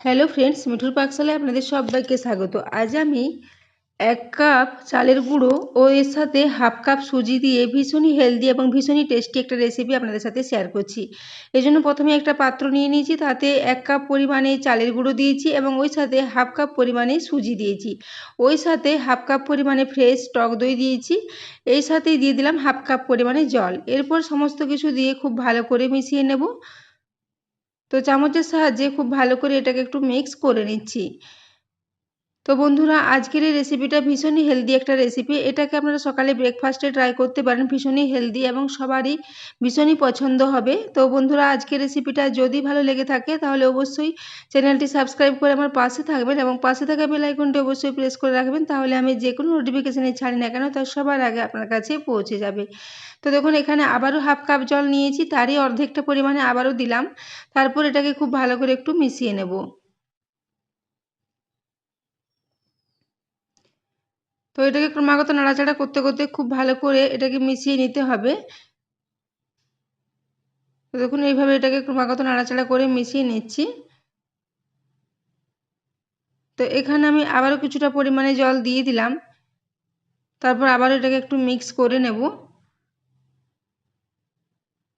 Hello friends, মিঠুর পাকশালায় আপনাদের সবাইকে স্বাগত। আজ আমি এক কাপ চালের গুঁড়ো ও এর সাথে হাফ কাপ সুজি দিয়ে ভীষণই হেলদি এবং ভীষণই টেস্টি একটা রেসিপি আপনাদের সাথে শেয়ার করছি। এই জন্য প্রথমে একটা পাত্র নিয়ে নিয়েছি, তাতে এক কাপ পরিমাণে চালের গুঁড়ো দিয়েছি এবং ওই সাথে হাফ কাপ পরিমাণে সুজি দিয়েছি। ওই সাথে হাফ কাপ পরিমাণে ফ্রেশ টক দই দিয়েছি, এই সাথেই দিয়ে দিলাম হাফ কাপ পরিমাণে জল। এরপর সমস্ত কিছু দিয়ে খুব ভালো করে মিশিয়ে নেব। তো চামচের সাহায্যে খুব ভালো করে এটাকে একটু মিক্স করে নিচ্ছি। তো বন্ধুরা, আজকের এই রেসিপিটা ভীষণই হেলদি একটা রেসিপি এটাকে আপনারা সকালে ব্রেকফাস্টে ট্রাই করতে পারেন, ভীষণই হেলদি এবং সবারই ভীষণই পছন্দ হবে। তো বন্ধুরা, আজকের রেসিপিটা যদি ভালো লেগে থাকে, তাহলে অবশ্যই চ্যানেলটি সাবস্ক্রাইব করে আমার পাশে থাকবেন এবং পাশে থাকা বেল আইকনটি অবশ্যই প্রেস করে রাখবেন, তাহলে আমি যে কোনো নোটিফিকেশানে ছাড়ি না কেন তার সবার আগে আপনার কাছে পৌঁছে যাবে। তো দেখুন, এখানে আবারও হাফ কাপ জল নিয়েছি, তারই অর্ধেকটা পরিমাণে আবারও দিলাম। তারপর এটাকে খুব ভালো করে একটু মিশিয়ে নেব। তো এটাকে ক্রমাগত নাড়াচাড়া করতে করতে খুব ভালো করে এটাকে মিশিয়ে নিতে হবে। তো দেখুন, এইভাবে এটাকে ক্রমাগত নাড়াচাড়া করে মিশিয়ে নিচ্ছি। তো এখানে আমি আবারও কিছুটা পরিমাণে জল দিয়ে দিলাম। তারপর আবার এটাকে একটু মিক্স করে নেব।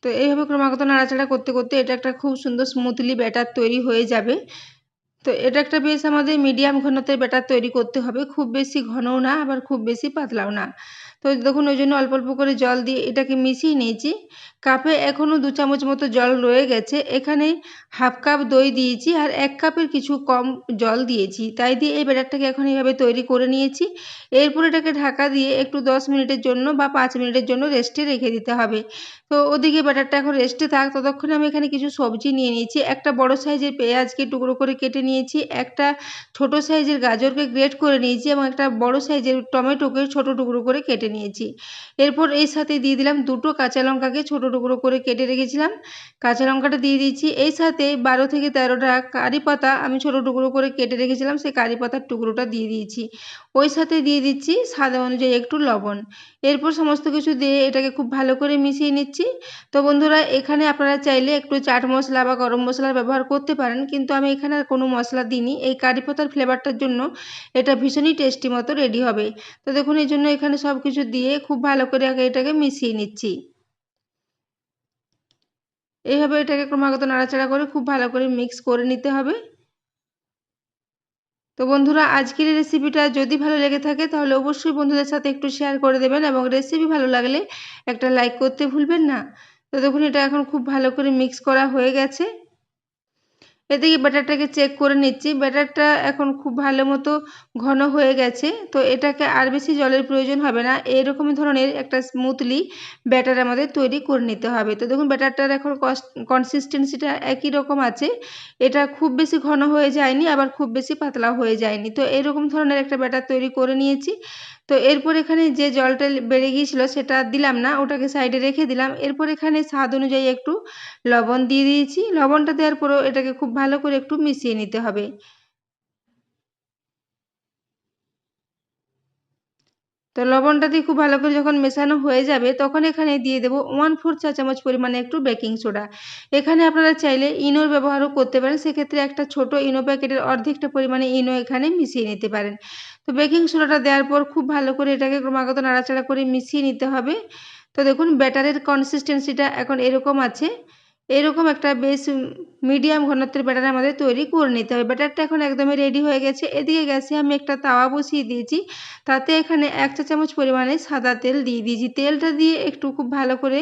তো এইভাবে ক্রমাগত নাড়াচাড়া করতে করতে এটা একটা খুব সুন্দর স্মুথলি ব্যাটার তৈরি হয়ে যাবে। তো এটা একটা বেশ আমাদের মিডিয়াম ঘনত্বের ব্যাটার তৈরি করতে হবে। খুব বেশি ঘনও না, আবার খুব বেশি পাতলাও না। তো দেখুন, ওই জন্য অল্প অল্প করে জল দিয়ে এটাকে মিশিয়ে নিয়েছি। কাপে এখনও দু চামচ মতো জল রয়ে গেছে। এখানে হাফ কাপ দই দিয়েছি আর এক কাপের কিছু কম জল দিয়েছি। তাই দিয়ে এই ব্যাটারটাকে এখন এইভাবে তৈরি করে নিয়েছি। এরপর এটাকে ঢাকা দিয়ে একটু দশ মিনিটের জন্য বা পাঁচ মিনিটের জন্য রেস্টে রেখে দিতে হবে। তো ওদিকে ব্যাটারটা এখন রেস্টে থাক। ততক্ষণে আমি এখানে কিছু সবজি নিয়ে নিয়েছি। একটা বড় সাইজের পেঁয়াজকে টুকরো করে কেটে নিয়েছি। একটা ছোট সাইজের গাজরকে গ্রেট করে নিয়েছি এবং একটা বড় সাইজের টমেটোকে ছোট টুকরো করে কেটে নিয়েছি। এরপর এর সাথে দিয়ে দিলাম দুটো কাঁচা লঙ্কাকে ছোট টুকরো করে কেটে রেখেছিলাম। কাঁচা লঙ্কাটা দিয়ে দিয়েছি। এই সাথে বারো থেকে তেরোটা কারি পাতা আমি ছোট টুকরো করে কেটে রেখেছিলাম। সেই কারি পাতার টুকরোটা দিয়ে দিয়েছি। ওই সাথে দিয়ে দিচ্ছি স্বাদ অনুযায়ী একটু লবণ। এরপর সমস্ত কিছু দিয়ে এটাকে খুব ভালো করে মিশিয়ে নিচ্ছি। তো বন্ধুরা, এখানে আপনারা চাইলে একটু চাট মশলা বা গরম মশলার ব্যবহার করতে পারেন, কিন্তু আমি এখানে আর কোনো মশলা দিইনি। এই কারি পাতার ফ্লেভারটার জন্য এটা ভীষণই টেস্টি মতো রেডি হবে। তো দেখুন, এই জন্য এখানে সব কিছু দিয়ে খুব ভালো করে আগে এটাকে মিশিয়ে নিচ্ছি। এইভাবে এটাকে ক্রমাগত নাড়াচাড়া করে খুব ভালো করে মিক্স করে নিতে হবে। তো বন্ধুরা, আজকের রেসিপিটা যদি ভালো লেগে থাকে, তাহলে অবশ্যই বন্ধুদের সাথে একটু শেয়ার করে দেবেন এবং রেসিপি ভালো লাগলে একটা লাইক করতে ভুলবেন না। তো দেখুন এটা এখন খুব ভালো করে মিক্স করা হয়ে গেছে। এদিকে ব্যাটারটাকে চেক করে নিচ্ছি। ব্যাটারটা এখন খুব ভালো মতো ঘন হয়ে গেছে, তো এটাকে আর বেশি জলের প্রয়োজন হবে না। এরকম ধরনের একটা স্মুথলি ব্যাটার আমাদের তৈরি করে নিতে হবে। তো দেখুন, ব্যাটারটার এখন কনসিস্টেন্সিটা একই রকম আছে। এটা খুব বেশি ঘন হয়ে যায়নি, আবার খুব বেশি পাতলা হয়ে যায়নি। তো এরকম ধরনের একটা ব্যাটার তৈরি করে নিয়েছি। তো এরপর এখানে যে জলটা বেড়ে গিয়েছিল সেটা দিলাম না, ওটাকে সাইডে রেখে দিলাম। এরপর এখানে স্বাদ অনুযায়ী একটু লবণ দিয়ে দিয়েছি। লবণটা দেওয়ার পরও এটাকে খুব ভালো করে একটু মিশিয়ে নিতে হবে। তো লবণটা দিয়ে খুব ভালো করে যখন মেশানো হয়ে যাবে, তখন এখানে দিয়ে দেবো ওয়ান ফোর চা চামচ পরিমাণে একটু বেকিং সোডা এখানে আপনারা চাইলে ইনোর ব্যবহারও করতে পারেন। সেক্ষেত্রে একটা ছোট ইনো প্যাকেটের অর্ধেকটা পরিমাণে ইনো এখানে মিশিয়ে নিতে পারেন। তো বেকিং সোডাটা দেওয়ার পর খুব ভালো করে এটাকে ক্রমাগত নাড়াচাড়া করে মিশিয়ে নিতে হবে। তো দেখুন ব্যাটারের কনসিস্টেন্সিটা এখন এরকম আছে। এরকম একটা বেশ মিডিয়াম ঘনত্বের ব্যাটার আমাদের তৈরি করে নিতে হবে। ব্যাটারটা এখন একদমই রেডি হয়ে গেছে। এদিকে গ্যাসে আমি একটা তাওয়া বসিয়ে দিয়েছি। তাতে এখানে এক চা চামচ পরিমাণে সাদা তেল দিয়ে দিয়েছি। তেলটা দিয়ে একটু খুব ভালো করে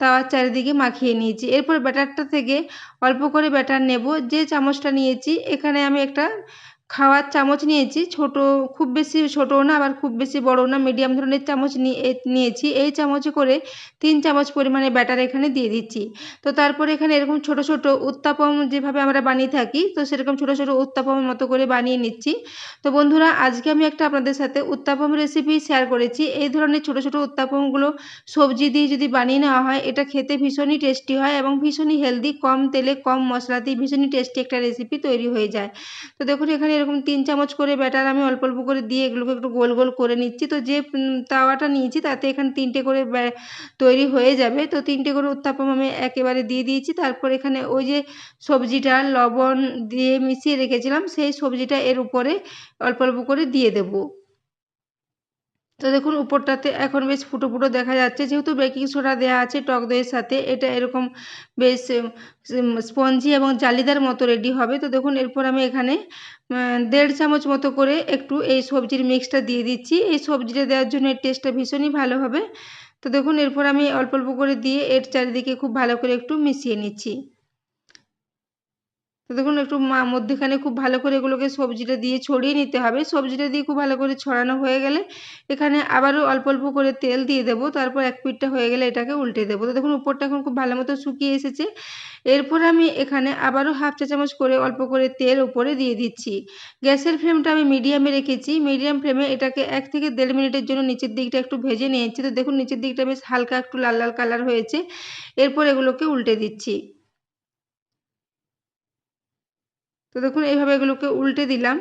তাওয়ার চারিদিকে মাখিয়ে নিয়েছি। এরপর ব্যাটারটা থেকে অল্প করে ব্যাটার নেব। যে চামচটা নিয়েছি, এখানে আমি একটা খাওয়ার চামচ নিয়েছি, ছোট, খুব বেশি ছোটও না, আবার খুব বেশি বড়ও না মিডিয়াম ধরনের চামচ নিয়েছি। এই চামচে করে তিন চামচ পরিমাণে ব্যাটার এখানে দিয়ে দিচ্ছি। তো তারপরে এখানে এরকম ছোট ছোট উত্তাপম যেভাবে আমরা বানিয়ে থাকি, তো সেরকম ছোট ছোট উত্তাপমের মতো করে বানিয়ে নিচ্ছি। তো বন্ধুরা, আজকে আমি একটা আপনাদের সাথে উত্তাপম রেসিপি শেয়ার করেছি। এই ধরনের ছোট ছোট উত্তাপমগুলো সবজি দিয়ে যদি বানিয়ে নেওয়া হয়, এটা খেতে ভীষণই টেস্টি হয় এবং ভীষণই হেলদি কম তেলে, কম মশলাতেই ভীষণই টেস্টি একটা রেসিপি তৈরি হয়ে যায়। তো দেখুন, এখানে এরকম তিন চামচ করে ব্যাটার আমি অল্প অল্প করে দিয়ে এগুলোকে একটু গোল গোল করে নিচ্ছি। তো যে তাওয়াটা নিয়েছি তাতে এখানে তিনটে করে তৈরি হয়ে যাবে। তো তিনটে করে উত্তাপম আমি একেবারে দিয়ে দিয়েছি। তারপর এখানে ওই যে সবজিটা, লবণ দিয়ে মিশিয়ে রেখেছিলাম, সেই সবজিটা এর উপরে অল্প অল্প করে দিয়ে দেবো। তো দেখুন, উপরটাতে এখন বেশ ফুটো ফুটো দেখা যাচ্ছে। যেহেতু বেকিং সোডা দেওয়া আছে টক দইয়ের সাথে, এটা এরকম বেশ স্পঞ্জি এবং জালিদার মতো রেডি হবে। তো দেখুন, এরপর আমি এখানে দেড় চামচ মতো করে একটু এই সবজির মিক্সটা দিয়ে দিচ্ছি। এই সবজিটা দেওয়ার জন্য এর টেস্টটা ভীষণই ভালো হবে। তো দেখুন, এরপর আমি অল্প অল্প করে দিয়ে এর চারিদিকে খুব ভালো করে একটু মিশিয়ে নিচ্ছি। তো দেখুন, একটু মধ্যেখানে খুব ভালো করে এগুলোকে সবজিটা দিয়ে ছড়িয়ে নিতে হবে। সবজিটা দিয়ে খুব ভালো করে ছড়ানো হয়ে গেলে এখানে আবারও অল্প অল্প করে তেল দিয়ে দেবো। তারপর এক পিঠটা হয়ে গেলে এটাকে উল্টে দেবো। তো দেখুন, উপরটা এখন খুব ভালো মতো শুকিয়ে এসেছে। এরপর আমি এখানে আবারও হাফ চা চামচ করে অল্প করে তেল উপরে দিয়ে দিচ্ছি। গ্যাসের ফ্লেমটা আমি মিডিয়ামে রেখেছি। মিডিয়াম ফ্লেমে এটাকে এক থেকে দেড় মিনিটের জন্য নিচের দিকটা একটু ভেজে নিয়েছি। তো দেখুন, নিচের দিকটা বেশ হালকা একটু লাল লাল কালার হয়েছে। এরপর এগুলোকে উল্টে দিচ্ছি। তো দেখুন, এইভাবে এগুলোকে উল্টে দিলাম।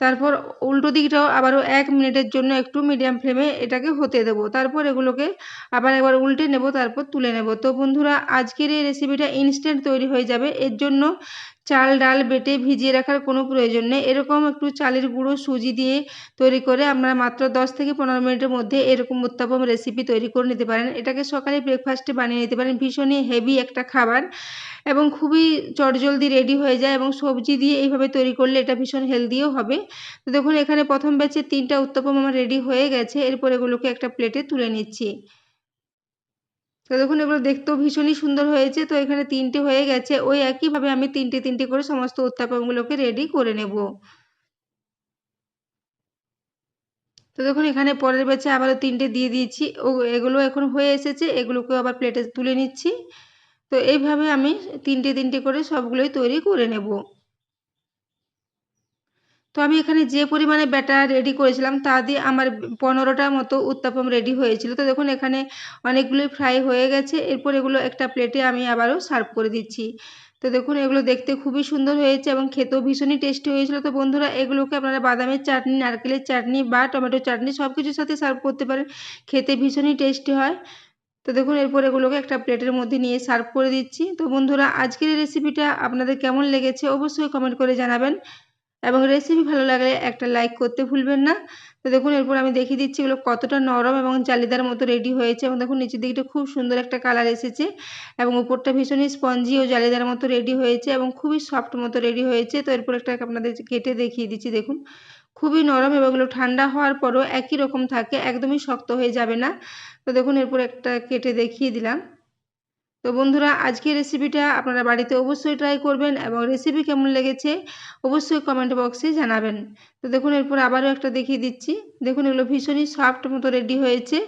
তারপর উল্টো দিকটাও আবারও এক মিনিটের জন্য একটু মিডিয়াম ফ্লেমে এটাকে হতে দেবো। তারপর এগুলোকে আবার একবার উল্টে নেব, তারপর তুলে নেব। তো বন্ধুরা, আজকের এই রেসিপিটা ইনস্ট্যান্ট তৈরি হয়ে যাবে। এর জন্য চাল, ডাল বেটে ভিজিয়ে রাখার কোনো প্রয়োজন নেই। এরকম একটু চালের গুঁড়ো, সুজি দিয়ে তৈরি করে আপনারা মাত্র দশ থেকে পনেরো মিনিটের মধ্যে এরকম উত্তাপম রেসিপি তৈরি করে নিতে পারেন। এটাকে সকালে ব্রেকফাস্টে বানিয়ে নিতে পারেন। ভীষণই হেভি একটা খাবার এবং খুবই চটজলদি রেডি হয়ে যায় এবং সবজি দিয়ে এইভাবে তৈরি করলে এটা ভীষণ হেলদিও হবে। তো দেখুন, এখানে প্রথম ব্যাচে তিনটা উত্তাপম আমার রেডি হয়ে গেছে। এরপর এগুলোকে একটা প্লেটে তুলে নিচ্ছি। তো দেখুন, এগুলো দেখতেও ভীষণই সুন্দর হয়েছে। তো এখানে তিনটে হয়ে গেছে। ওই একইভাবে আমি তিনটে তিনটে করে সমস্ত উত্তাপনগুলোকে রেডি করে নেব। তো দেখুন, এখানে পরের ব্যাচে আবারও তিনটে দিয়ে দিয়েছি। ও, এগুলো এখন হয়ে এসেছে। এগুলোকে আবার প্লেটে তুলে নিচ্ছি। তো এইভাবে আমি তিনটে তিনটে করে সবগুলোই তৈরি করে নেব। তো আমি এখানে যে পরিমাণে ব্যাটার রেডি করেছিলাম, তা দিয়ে আমার পনেরোটার মতো উত্তাপম রেডি হয়েছিল। তো দেখুন, এখানে অনেকগুলোই ফ্রাই হয়ে গেছে। এরপর এগুলো একটা প্লেটে আমি আবারও সার্ভ করে দিচ্ছি। তো দেখুন, এগুলো দেখতে খুবই সুন্দর হয়েছে এবং খেতেও ভীষণই টেস্টি হয়েছিল। তো বন্ধুরা, এগুলোকে আপনারা বাদামের চাটনি, নারকেলের চাটনি বা টমেটো চাটনি সব কিছুর সাথে সার্ভ করতে পারেন। খেতে ভীষণই টেস্টি হয়। তো দেখুন, এরপর এগুলোকে একটা প্লেটের মধ্যে নিয়ে সার্ভ করে দিচ্ছি। তো বন্ধুরা, আজকের রেসিপিটা আপনাদের কেমন লেগেছে অবশ্যই কমেন্ট করে জানাবেন। এবং রেসিপি ভালো লাগলে একটা লাইক করতে ভুলবেন না। তো দেখুন, এরপর আমি দেখিয়ে দিচ্ছি এগুলো কতটা নরম এবং জালিদার মতো রেডি হয়েছে। এবং দেখুন, নিচের দিকটা খুব সুন্দর একটা কালার এসেছে। এবং উপরটা ভীষণই স্পঞ্জি ও জালিদার মতো রেডি হয়েছে এবং খুবই সফট মতো রেডি হয়েছে। তো এরপর একটা আপনাদের কেটে দেখিয়ে দিচ্ছি, দেখুন। খুবই নরম এবং এগুলো ঠান্ডা হওয়ার পরও একই রকম থাকে, একদমই শক্ত হয়ে যাবে না। তো দেখুন, এরপর একটা কেটে দেখিয়ে দিলাম। তো বন্ধুরা, আজকের রেসিপিটা আপনারা বাড়িতে অবশ্যই ট্রাই করবেন এবং রেসিপি কেমন লেগেছে অবশ্যই কমেন্ট বক্সে জানাবেন। তো দেখুন, এরপর আবারও একটা দেখিয়ে দিচ্ছি। দেখুন, এগুলো ভীষণই সফট মতো রেডি হয়েছে।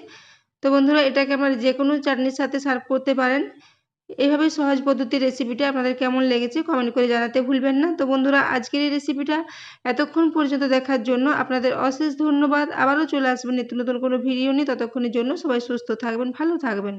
তো বন্ধুরা, এটাকে আপনারা যে কোনো চাটনির সাথে সার্ভ করতে পারেন। এইভাবে সহজ পদ্ধতির রেসিপিটা আপনাদের কেমন লেগেছে কমেন্ট করে জানাতে ভুলবেন না। তো বন্ধুরা, আজকের এই রেসিপিটা এতক্ষণ পর্যন্ত দেখার জন্য আপনাদের অশেষ ধন্যবাদ। আবারও চলে আসবেন নিত্য নতুন কোনো ভিডিও নিয়ে। ততক্ষণের জন্য সবাই সুস্থ থাকবেন, ভালো থাকবেন।